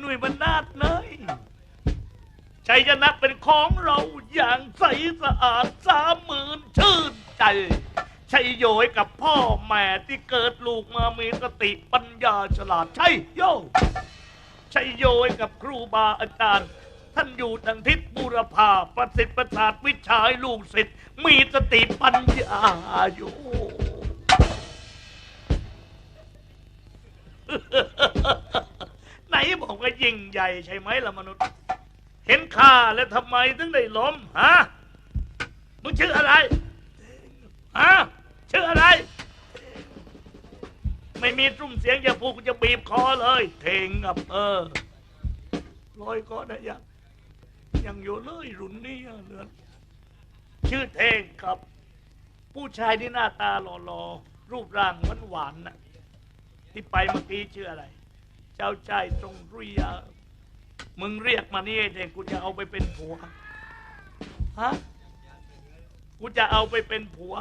หนุ่ยบรรนาดเนยชัยชนะเป็นของเราอย่างใสสะอาดสามหมื่นชื่นใจชัยโยให้กับพ่อแม่ที่เกิดลูกมามีสติปัญญาฉลาดใช่โยชัยโยให้กับครูบาอาจารย์ ท่านอยู่ทางทิศบูรพาประสิทธิ์ประสาทวิชาให้ลูกศิษย์มีสติปัญญาโยไห นบอกว่ายิ่งใหญ่ใช่ไหมล่ะมนุษย์ เห็นข้าแล้วทำไมถึงได้ล้มฮะมึงชื่ออะไรฮะชื่ออะไร ไม่มีรุ่มเสียงอย่าพูดกูจะบีบคอเลยเทงกับเออลอยก็ได้ยังยังอยู่เลยรุ่นนี้อะเลือนชื่อเทงครับ ผู้ชายที่หน้าตาหล่อๆรูปร่างหวานๆน่ะที่ไปเมื่อกี้ชื่ออะไร เจ้าชายตรงเรียา มึงเรียกมานี่เด็กกูจะเอาไปเป็นผัว ฮะ กูจะเอาไปเป็นผัว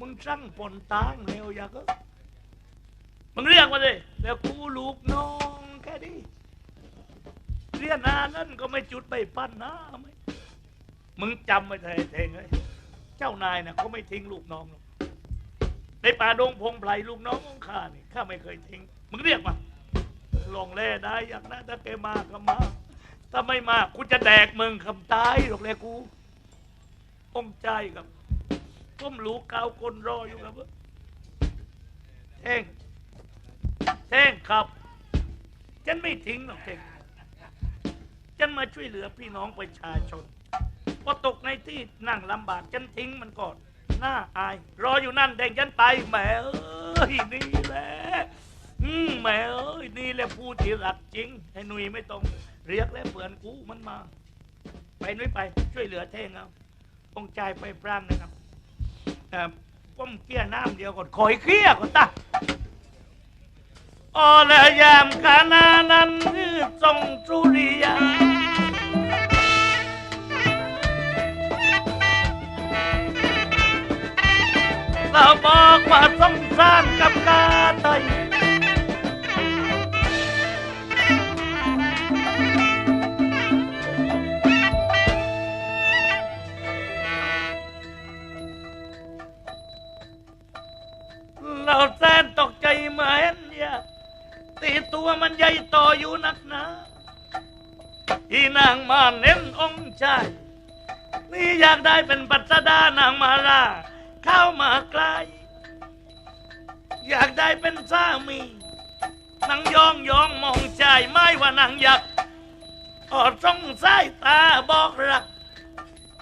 มึงช่างปนตางเร็วอยากก็มึงเรียกมาเลยแล้วกูลูกน้องแค่นี้เรียนานั่นก็ไม่จุดไปปั้นนะไม่มึงจำไว้เถอะไอ้เทงเลยเจ้านายนะเขาไม่ทิ้งลูกน้องหรอกในป่าดงพงไพรลูกน้องของข้านี่ข้าไม่เคยทิ้ง มึงเรียกมา ลงแร่ได้อย่างนั้นถ้าแกมาก็มาถ้าไม่มากูจะแดกมึงคำตายหรอกเลยกูองใจกับก้มหลูกาวคนรออยู่ครับเท่งเท่งครับฉันไม่ทิ้งหรอกเท่งฉันมาช่วยเหลือพี่น้องประชาชนพอตกในที่นั่งลำบากฉันทิ้งมันก่อนหน้าอาย รออยู่นั่นเด้งฉันไปแหมเอ้ยนี่แหละ อืมแหม่เอ้ยนี่แหละผู้ที่รักจริงไอ้หนุ่ยไม่ต้องเรียกแล้วเปื่อนกูมันมา ไปนุ้ยไป ช่วยเหลือเท่งเอาองค์ใจไปพร่างนะครับเอ่อป้อมเกี้ยน้ำเดียวก่อนคอยเกี้ยก่อนตาออและยามกานานั้นทรงสุริยา เราบอกว่าสงสารกับกาไทยาบอกรัก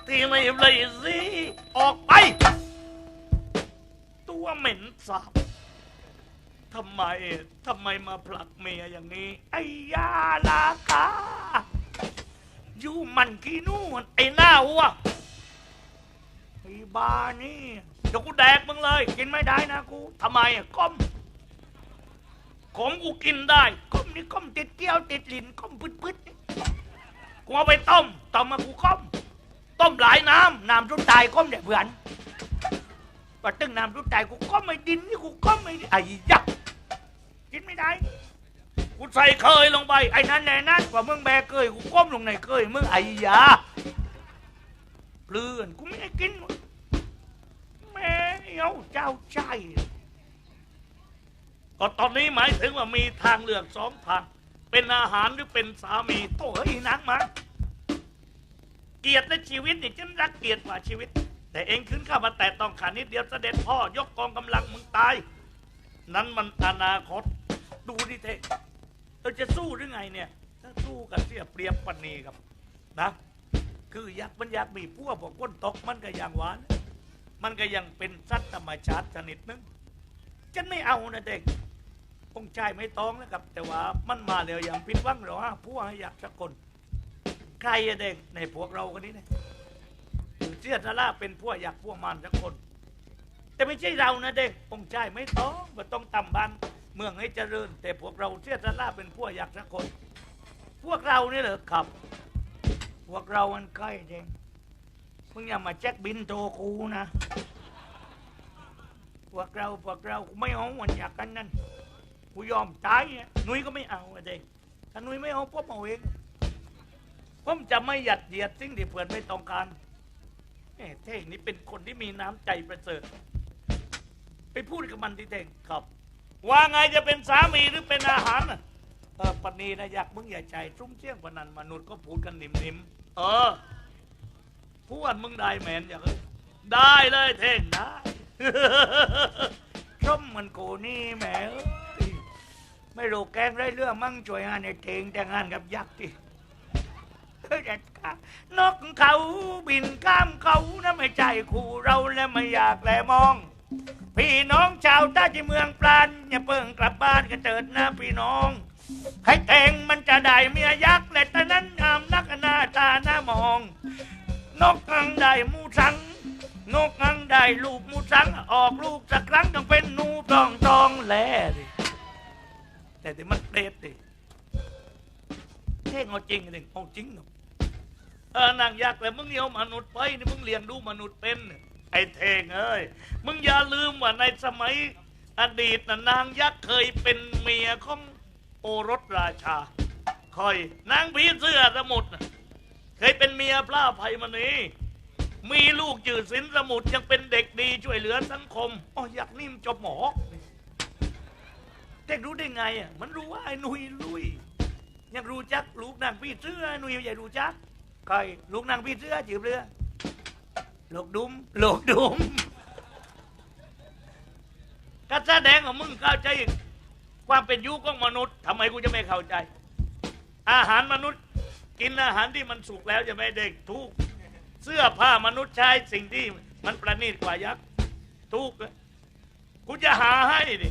ที่ไม่เลยสิออกไป ตัวเหม็นสาบทำไมทำไมมาผลักเมียอย่างนี้ ไอ้ยาลากาอยู่มันขี้นู่นไอ้หน้าวัวไอ้บ้านี่เดี๋ยวกูแดกมึงเลย กินไม่ได้นะกูทำไมอะก้มขมกูกินได้ก้มนี่ก้มติดเกี้ยวติดลิ้นก้มพึดๆนี่ กูเอาไปต้มต้มมากูก้ม ต้มหลายน้ำน้ำจุดตายก้มเดี๋ยเพื่อนว่าตึ้งน้ำรู้ใจกูก็ไม่ดินนี่กูก็ไม่ไอ้ยักษ์กินไม่ได้กูใส่เคยลงไปไอ้นั่นแน่นั่นกว่ามึงแบกเคยกูก้มลงในเคยมึงไอ้ยาเปลือนกูไม่ได้กินแม่เอาเจ้าใจก็ตอนนี้หมายถึงว่ามีทางเลือกสองทาง เป็นอาหารหรือเป็นสามีโถ่เฮ้ยนางมาเกียรติในชีวิตนี่ฉันรักเกียรติกว่าชีวิต แต่เองขึ้นข้ามาแต่ต้องขานิดเดียวเสด็จพ่อยกกองกำลังมึงตาย นั้นมันอนาคต ดูดิเทเราจะสู้หรือไงเนี่ย ถ้าสู้กันเสียเปรียบปันนีครับนะ คือยักษ์มันยากมีพวกบอกก้นตกมันก็อย่างหวาน มันก็ยังเป็นสัตว์ธรรมชาติชนิดนึงฉันไม่เอานะเด็ก องค์ชายไม่ต้องนะครับ แต่ว่ามันมาแล้วอย่างผิดวังหรอฮะพวกอยากสักคน ใครอะเด็กในพวกเราคนนี้เนี่ยเสียสละเป็นพวกอยากพวกมันสักคน แต่ไม่ใช่เรานะเด็กองค์ชายไม่ต้องมันต้องตำบันเมืองให้เจริญ แต่พวกเราเสียสละเป็นพวกอยากสักคน พวกเรานี่เหรอครับ พวกเรามันใกล้เด็กมึงอย่ามาแจ็คบินโทรกูนะ พวกเราพวกเราไม่เอาวันอยากกันนั่น กูยอมตายอะนุ่ยก็ไม่เอาอะเด็กถ้านุ้ยไม่เอาผมเอาเองผมจะไม่หยัดเยียดสิ่งที่เพื่อนไม่ต้องการแหม่เท่งนี่เป็นคนที่มีน้ำใจประเสริฐ ไปพูดกับมันที่เท่งครับ ว่าไงจะเป็นสามีหรือเป็นอาหารน่ะเออปณีนะอยากมึงอย่าใจทุ่มเที่ยงปนันมนุษย์ก็พูดกันนิ่มๆ เออ พูดมึงได้แมนอย่างเอ้ยได้เลยเท่งได้ส้มมันโกนี่แหมเอ้ย ไม่รู้แกงไรเรื่องมั่งช่วยงานในเทงแต่งงานกับยักษ์ที่เฮ้ยแต่กะนกเขาบินข้ามเขานะไม่ใจคู่เราและไม่อยากแลมอง พี่น้องชาวใต้ที่เมืองปราณอย่าเพิ่งกลับบ้านกันเถิดนะพี่น้องให้เทงมันจะได้เมียยักษ์และตอนนั้นงามนักหน้าตาหน้ามอง นกอังได้มูสัง นกอังได้ลูกมูสังออกลูกสักครั้งต้องเป็นหนูตองตองแล่ดิ แต่ที่มันเปรตดิเท่งเอาจริงดิเอาจริงเนาะเออนางยักษ์แล้วมึงเลี้ยวมนุษย์ไปนี่มึงเลี้ยงดูมนุษย์เป็นไอ้เท่งเอ้ยมึงอย่าลืมว่าในสมัยอดีตน่ะนางยักษ์เคยเป็นเมียของโอรสราชา คอยนางผีเสื้อสมุทรเคยเป็นเมียพระภัยมณีมีลูกจืดสินสมุทรยังเป็นเด็กดีช่วยเหลือสังคมอ๋ออยากนิ่มจบหมอ เด็กรู้ได้ไงอะมันรู้ว่าไอ้นุยลุยยังรู้จักลูกนางพี่เสื้อนุยใหญ่รู้จักใครลูกนางพี่เสื้อจืบเรือลูกดุมลูกดุมก็แสดงว่ามึงเข้าใจความเป็นยุคของมนุษย์ทำไมกูจะไม่เข้าใจ อาหารมนุษย์ กินอาหารที่มันสุกแล้วจะไม่เด็กทุกเสื้อผ้ามนุษย์ใช้สิ่งที่มันประณีตกว่ายักษ์ทุกกูจะหาให้ดิ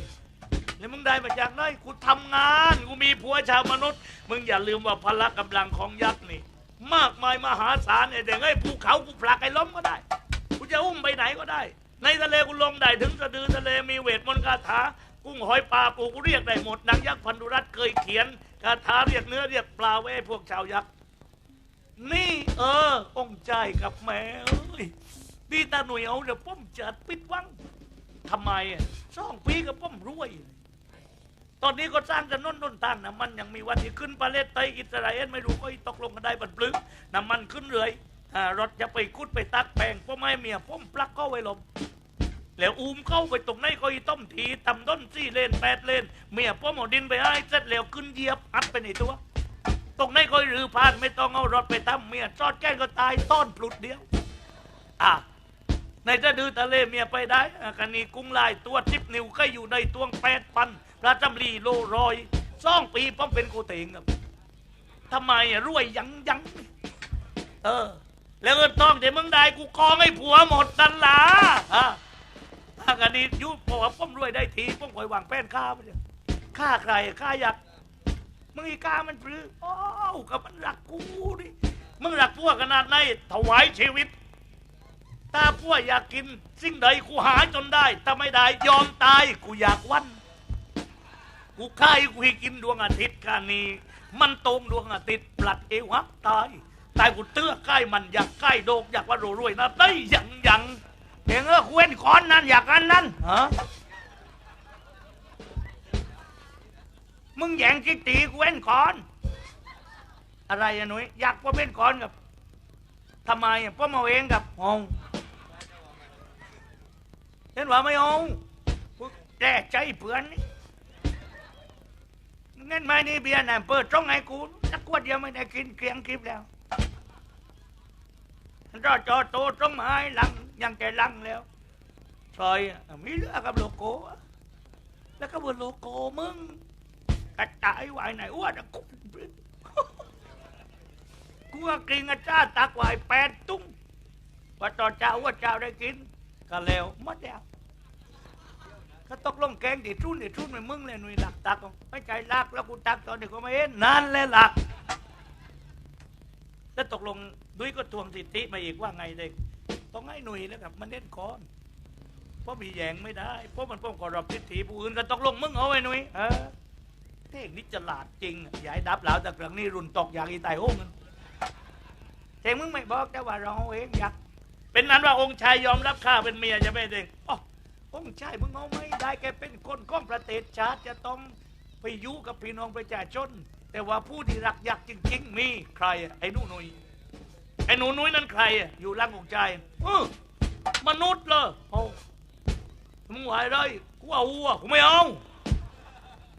แล้วมึงได้มาจากไหนกูทำงาน กูมีผัวชาวมนุษย์ มึงอย่าลืมว่าพละกำลังของยักษ์นี่ มากมายมหาศาลไอ้เด็กไอ้ยภูเขากูผลักไอ้ล้มก็ได้ กูจะอุ้มไปไหนก็ได้ ในทะเลกูลงได้ถึงสะดือทะเลมีเวทมนต์คาถา กุ้งหอยปลาปูกูเรียกได้หมดนางยักษ์พันธุรัตน์เคยเขียนคาถาเรียกเนื้อเรียกปลาไว้ให้พวกชาวยักษ์นี่เออองค์ใจกับแม่เอ้ยดีตาหน่วยเอาเดี๋ยวป้อมจัดปิดวังทำไมอะสองปีกับป้อมรวย ตอนนี้ก็สร้างถนนต้นทางน้ำมันยังมีวันที่ขึ้นปาเลสไตน์อิสราเอลไม่รู้ก็ตกลงกันได้บันปลึกน้ำมันขึ้นเรื่อยรถจะไปคุดไปตักแปลงพ่อไม่เมียป้อมปลักก็ไว้ลมแล้วอูมเข้าไปตรงไหนก็อีต้มทีตำต้นสี่เลนแปดเลนเมียป้อหมอดินไปให้เสร็จแล้วขึ้นเหยียบอัดไปในตัว ตรงไหนก็รือผ่านไม่ต้องเอารถไปทำเมียซอดแก้งก็ตายต้อนปลุดเดียว อะในจะดือทะเลเมียไปได้อะกันนี้กุ้งลายตัวทิพนิ้วก็อยู่ในตวงแปดพัน พระจำรีโลรอยสองปีป้อมเป็นโกเตงครับทำไมอะรวยยังยังเออ แล้วเงินทองเดี๋ยวมึงได้กูกองให้ผัวหมดนั่นล่ะอะถ้ากันนี้ยุบบอกว่าป้อมรวยได้ทีป้อมคอยวางแป้นฆ่าไปเลยฆ่าใครฆ่าอยากมึงอีกามันปรืออ้าวกับมันรักกูดิมึงรักพวกขนาดไหนถวายชีวิตถ้าพวกอยากกิน สิ่งใดกูหาจนได้ถ้าไม่ได้ยอมตายกูอยากวัน กูฆ่าให้กูกินดวงอาทิตย์กันนี้ มันตรงดวงอาทิตย์ปลัดเอวักตายตายกูเตื้อใกล้มันอยากใกล้โดกอยากว่าโรรวยนะได้ยังยังเพียงเออควนคอนนั่นอยากอันนั้นฮะมึงแย่งจิตีกูเว้นก่อน อะไรอะหนุ่ยอยากพ่อเป็นก่อนกับทำไมอะพ่อมาเองกับงงเห็นว่าไม่เอาแด่ใจเพื่อนนี่ เงินไม่นี่เบียร์น่ะเปิดตรงไงกูสักขวดเดียวไม่ได้กินเกลียงคลิปแล้วรอจอโตตรงไม้ลังยังแกลังแล้วซอยมีเรือกับโลโก้แล้วก็บนโลโก้มึงกระจายไว้ไหนอ้วนกูกูว่ากินกระจ้าตักไว้แปดตุ้งว่าตอนเจ้าว่าเจ้าได้กินก็แล้วหมดแล้ว ก็ตกลงแกงดิทุนดิทุนไม่มึงเลยหนุ่ยหลักตักเอาไม่ใจลักแล้วกูตักตอนเด็กก็ไม่เห็นนั่นแหละหลักแล้วตกลงดุยก็ทวงสิทธิมาอีกว่าไงเด็กต้องให้หนุ่ยแล้วกับมันเล่นคอนเพราะมีแยงไม่ได้เพราะมันป้องกรอบสิทธิผู้อื่นก็ตกลงมึงเอาไว้หนุ่ยเออเท่งนี่ฉลาดจริงอย่าให้ดับเหลาแต่ครั้งนี้รุนตกอย่างอีไตโอ้งเท่งมึงไม่บอกแต่ว่าเราเองอยากเป็นนั้นว่าองค์ชายยอมรับข้าเป็นเมียจะไม่เด้งอ๋อ องค์ชายมึงเอาไม่ได้แกเป็นคนของประเทศชาติจะต้องไปยู่กับพี่น้องประชาชน แต่ว่าผู้ที่รักยักจริง ๆ มีใครอะไอ้หนูนุยไอ้หนูนุยนั่นใครอะอยู่ร่างของใจเออมนุษย์เหรอโอ้มึงไหวไรกูเอาวัวกูไม่เอา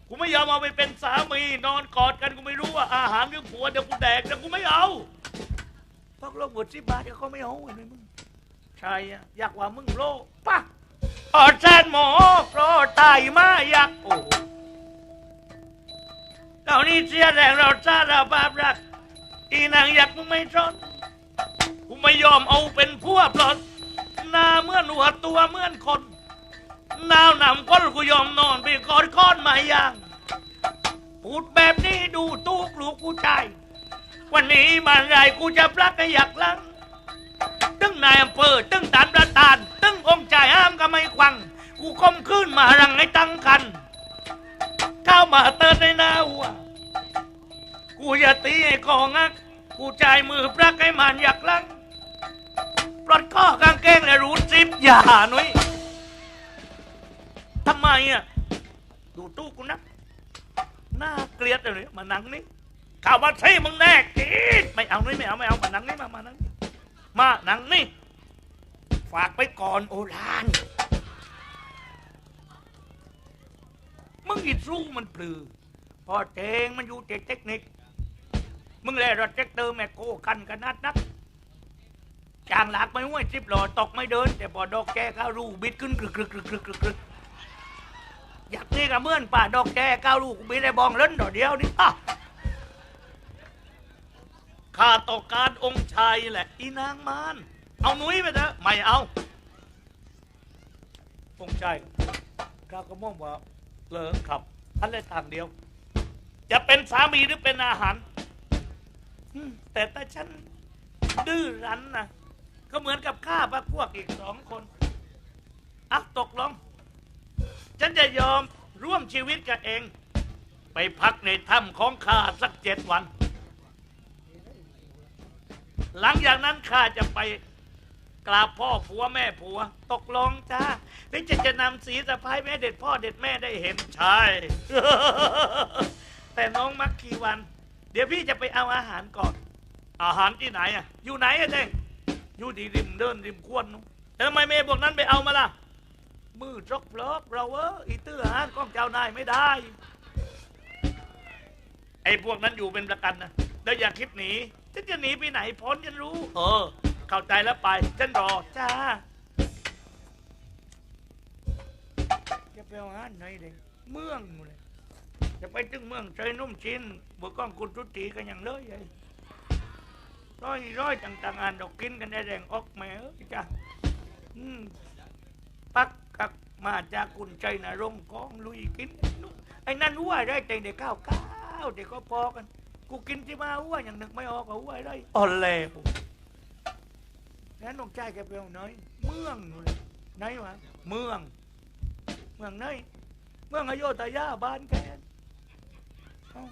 กูไม่ยอมเอาไปเป็นสามีนอนกอดกันกูไม่รู้ว่าอาหารหรือผัวเดี๋ยวกูแดกแต่กูไม่เอาพักโลบหมดสิบบาทเดี๋ยวเขาไม่เอาไอ้มึงใช่อะอยากว่ามึงโลปะ ออดแซนหมอโปรตายมาอยากโอ้เรานี่เสียแรงเราซาเราบาปรัก อีนางอยากมึงไม่ชนกูไม่ยอมเอาเป็นพวกหรอกหน้าเหมื่อนหัวตัวเหมื่อนคนหนาวหนำก้นกูยอมนอนไปกอดก้อนไม้ยางพูดแบบนี้ดูตู้กลูกกูใจ วันนี้มาไรกูจะปลักให้อยากลัง นายอำเภอตึ้งตานประธาน ตึ้งองค์ใจห้ามก็ไม่ควัง กูคมขึ้นมารังให้ตั้งคัน เข้ามาเติร์ในนาหัว กูจะตีไอ้กองัก กูจ่ายมือปลักให้มันอยากลังปลดข้อกางเกงและรูดซิปอย่าหนุ่ยทำไมอะ ดูตู้กูนะน่าเกลียดเลยมานั่งนี่ข่าวมาใช่มึงแน่กินไม่เอานี่ไม่เอาไม่เอามานั่งนี่มามานั่ง มาหนังนี่ ฝากไปก่อนโอราน มึงอิดสู้มันปลือ พอเจงมันอยู่เจเทคนิค มึงแลรถเจ็กเตอร์แม่โกกันกันนัดนักจางหลักไม่ห้วยจิบหลอตกไม่เดิน แต่พอดอกแกเข้ารูบิดขึ้นกรึกกรึกกรึกกรึกกรึกรึกอยากนี่กับเมื่อนป่าดอกแกเข้ารูกูบิดได้บองเล่นดอกเดียวนี่อะ ข้าต่อการองค์ชายแหละอีนางมานเอาหนุ่ยไปเถอะไม่เอา องค์ชายข้าก็มองว่าเลิกครับท่านเลยทางเดียว จะเป็นสามีหรือเป็นอาหารอืมแต่ถ้าฉันดื้อรั้นนะก็เหมือนกับข้าพระพวกอีกสองคนอะตกลง ฉันจะยอมร่วมชีวิตกับเอง ไปพักในถ้ำของข้าสักเจ็ดวัน หลังจากนั้นข้าจะไปกราบพ่อผัวแม่ผัว ตกลงจ้าหรือจะจะนำสีสะพายแม่เด็ดพ่อเด็ดแม่ได้เห็นใช่ แต่น้องมักกี่วัน เดี๋ยวพี่จะไปเอาอาหารก่อน อาหารที่ไหนอะ อยู่ไหนอะเด้งอยู่ที่ริมเดินริมควนนู้นแล้วทำไมเมย์พวกนั้นไปเอามาล่ะ มือจกล็อกเราเอออีตื้อหานกล้องเจ้านายไม่ได้ ไอ้พวกนั้นอยู่เป็นประกันนะ แล้วอย่าคิดหนี ฉันจะหนีไปไหนพ้นฉันรู้ เออ เข้าใจแล้วไป ฉันรอ จ้า จะไปเอาอาหารไหนเด็กเมืองนู่นเลย จะไปถึงเมืองใจนุ่มชินบวกก้องคุณทุตีกันอย่างเลยไอ้ร้อยร้อยต่างๆอันดอกกินกันได้แรงออกแม่เอ้ยจ้าอืมปักกักมาจากคุณใจนะรงค์กองลุยกินนู่นไอ้นั่นว่าได้แต่เด็กข้าวก้าวเด็กก็พอกัน กูกินที่มาว่าอย่างนึกไม่ออกว่าว่าได้อ่อนแล้วแล้วน้องชายแกไปเอาไหนเมืองนู่นเลยไหนวะเมือง เมืองไหนเมืองอโยธยาบ้านแกเอ้า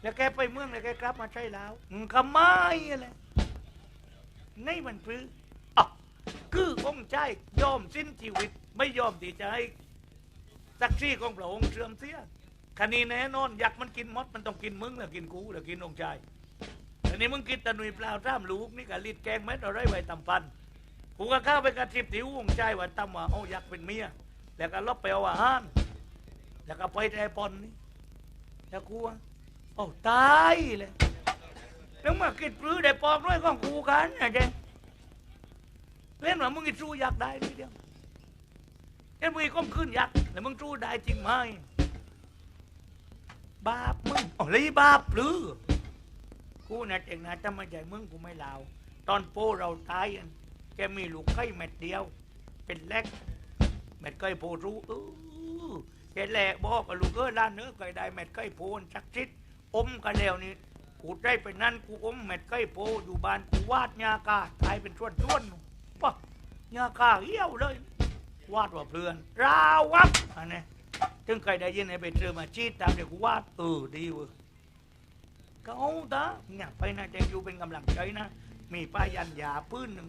แล้วแกไปเมืองแล้วแกกลับมาใช่แล้วอืมขมายอะไรนี่มันพื้ออะคือองค์ชายยอมสิ้นชีวิต ไม่ยอมที่จะให้สักซี่ของพระองค์เสื่อมเสีย คันนี้แน่นอนอยากมันกินมดมันต้องกินมึงแล้วกินกูแล้วกินองค์ชายอันนี้มึงกินตะหนุยเปล่าท่ามลูกนี่กะลิดแกงเม็ดเอาไรไว้ตำฟันกูก็เข้าไปกระทิบถิวองค์ชายว่าตำว่าเอาอยากเป็นเมียแล้วก็ลบไปเอาอาหารแล้วก็ไปไทยปอนนี่แล้วกูว่าโอ้ตายเลยแล้วมากิดปลื้อได้ปอกด้วยของกูกันนะเจงเล่นว่ามึงอีสู้อยากได้นิดเดียวเล่นมึงก้มขึ้นอยากแล้วมึงสู้ได้จริงไหม บาปมึงอ๋อลยบาปหรือกูนะเจงนะถ้าไม่ใช่มึงกูไม่ลาว ตอนโป้เราตายอันแกมีลูกไข่เม็ดเดียว เป็นเล็กเม็ดไก่โพรู้เออแกแหลกบอกกับลูกเออล้านเนื้อไก่ได้เม็ดไก่โพนสักชิดอมกันแล้วนี่กูได้ไปนั่นกูอมเม็ดไก่โพอยู่บ้านกูวาดยากาตายเป็นส่วนส่วนปะยากาเหี้ยวเลย วาดว่าเพลือน ราววับอันนี้ ถึงใครได้ยินให้ไปเจอมาชีดตามเดี๋ยวกูวาดเออดีเว้ยก็เอาตาเนี่ยไปนะแจงอยู่เป็นกำลังใจนะ มีป้ายันยาปื้นหนึ่ง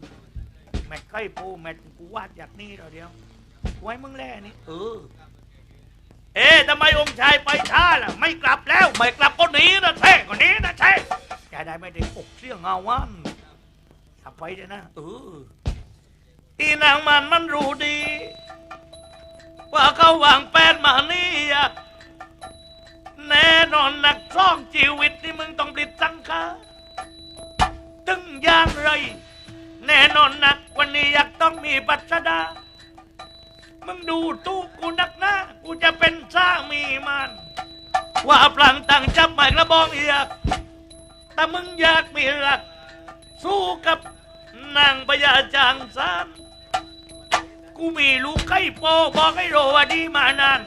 แม็ดไก่โพแม็ดกูวาดจากนี่เราเดียว ไว้มึงแล่นี่เออ เอ๊ะทำไมองค์ชายไปช้าล่ะ ไม่กลับแล้ว ไม่กลับก็หนีนะแท้ก็หนีนะแท้จะได้ไม่ได้ปกเสียงเงาวันถ้าไปเถอะนะเอออีนางมันมันรู้ดี ว่าเขาวางแผนมานี่อะแน่นอนนักซ่องชีวิตนี่มึงต้องปลิดสังขารถึงอย่างไร แน่นอนนักวันนี้อยากต้องมีปัสดา มึงดูตู้กูนักหน้ากูจะเป็นสามีมัน ว่าพลังต่างจับหมายกระบองเอียกแต่มึงอยากมีรัก สู้กับนางพญาจางซาน กูมีลูกไข่โปบอกให้โรว่าดีมานาน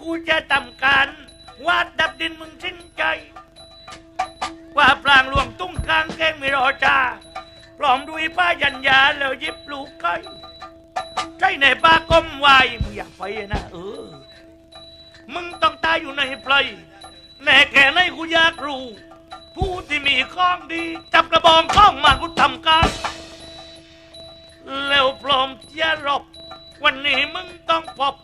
กูจะทำการวาดดับดินมึงสิ้นใจ ว่าพลางหลวงตุ้งกลางแกงไม่รอจ้าพร้อมด้วยป้ายันยาแล้วยิบลูกไก่ใช่ในป่าก้มวายมึงอยากไปนะเออ มึงต้องตายอยู่ในไพรแน่แค่ไหนกูอยากรู้ ผู้ที่มีข้องดี จับกระบองข้องมากูทำการแล้วพร้อมจะรบ วันนี้มึงต้องพบ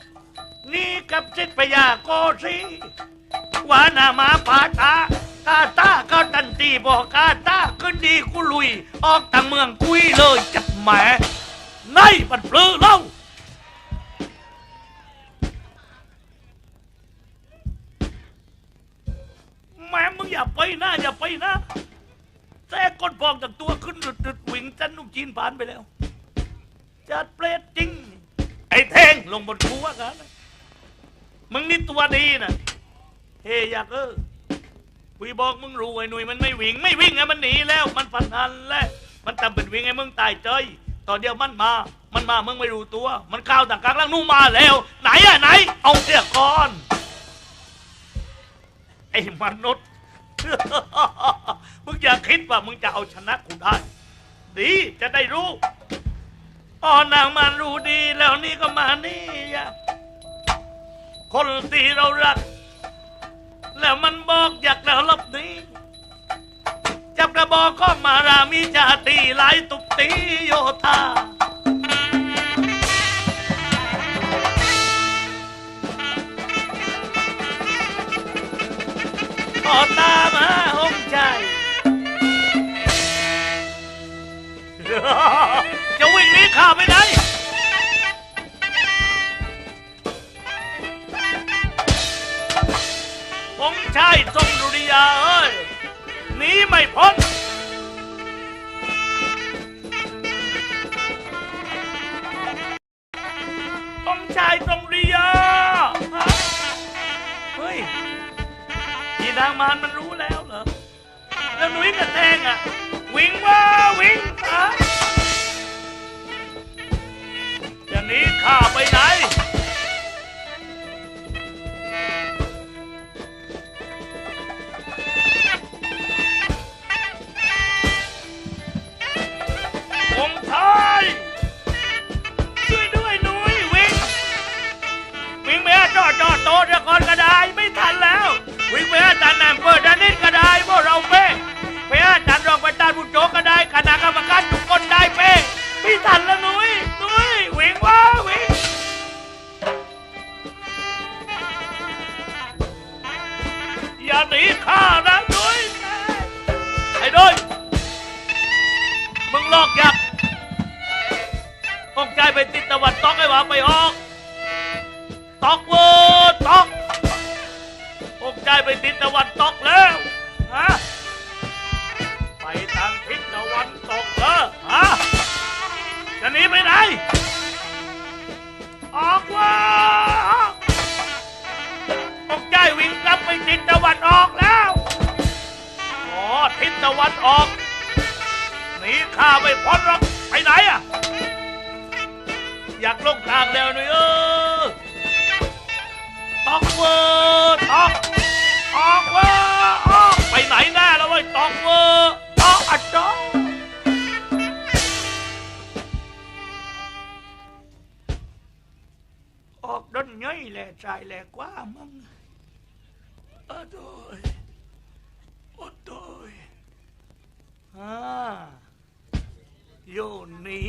นี่กับจิตพยาโกสีวานามาผาตากาตาก็ตันตีบอกกาตาขึ้นดีกูลุย ออกต่างเมืองกุยเลยจับแหมในมันเปลือเล่าแม่มึงอย่าไปนะอย่าไปนะแท้ก้นฟองจากตัวขึ้นดุดดุดวิ่งจันนุ่มจีนผ่านไปแล้ว จัดเปรตจริง อ้เท่งลงบนคูว่ากันะมึงนี่ตัวดีนะเฮอยากเออวีบอกมึงรู้ไอ้หนุ่ยมันไม่วิ่งไม่วิ่งไงมันหนีแล้ว มันฝันหันแล้วมันทำเป็นวิ่งไอ้มึงตายเจยตอนเดียวมันมา มันมามึงไม่รู้ตัว มันข้าวต่างกลางล่างนู่นมาแล้ว ไหนอะไหน เอาเสียก่อนไอ้มนุษย์มึงอย่าคิดว่ามึงจะเอาชนะกูได้ดีจะได้รู้ พอนางมันรู้ดีแล้วนี่ก็มานี่ยะคนตีเรารัก แล้วมันบอกอยากแล้วลบนี้จับกระบอกข้อมารามีจาตีหลายตุบตีโยธา ข้าไปไหนองค์ชายทรงดุริยาเอ้ยหนีไม่พ้น ต้องชายทรงดุริยาฮะเฮ้ยพี่นางมารมันรู้แล้วเหรอ แล้วหนุ่ยกับแทงอะ อย่าหนีข้านะหนุยไอ้ด้วยมึงลอกยักษ์องใจไปติดตะวันตกไอ้หว่าไปออกตอกเวอร์ตอกองใจไปติดตะวันตกแล้วฮะไปทางทิศตะวันตกเหรอฮะจะหนีไปไหนออกเว่า ทิศตะวันออกแล้วอ๋อทิศตะวันออกหนีข้าไม่พ้นหรอกไปไหนอะ อยากลงทางแล้วหน่ยเออตอกเวอร์ตอกออกเวอร์ออกไปไหนแน่แล้วเว้ยตอกเวอร์ตอกอัดจอออกดนย่อยแหละใจแหละกว่ามึง ดอยอดดอยอ่าโยนนี่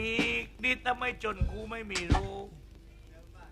นี่ถ้าไม่จนกูไม่มีรู้